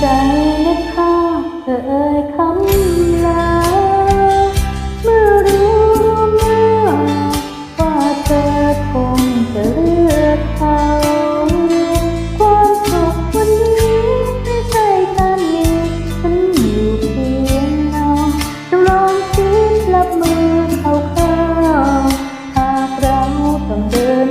ใจนะคะเอ่คำลาเมื่อรู้ล่วงหว่าเธอคงจะเลือกเขาความสุวันนี้ไม่ใช่การมีฉันอยู่เพียงเราลองคิดรับมือเขาเขาหากเราต้องเดิน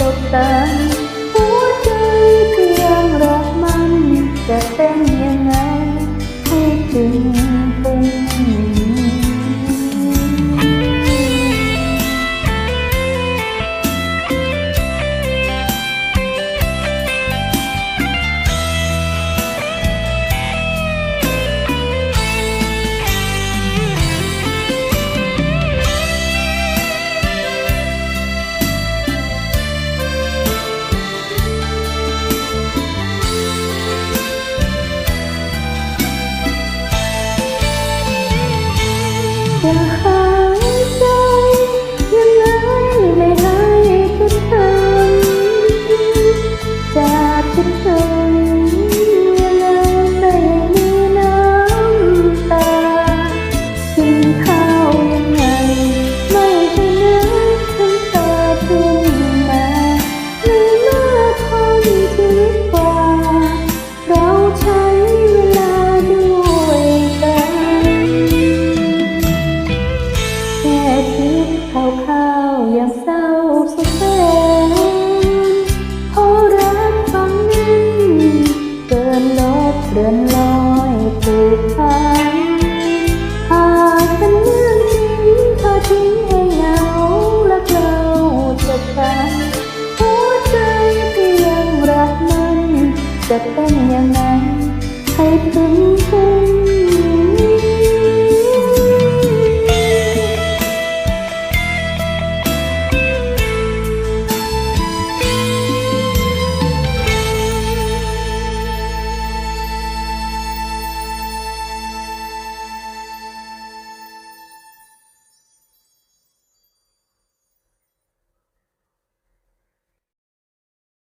ตกแต่ง 天呐 ข้าวข้าวอย่างเศร้าสุดแสนเพราะรักฟังนิ่งเกินลบเดือน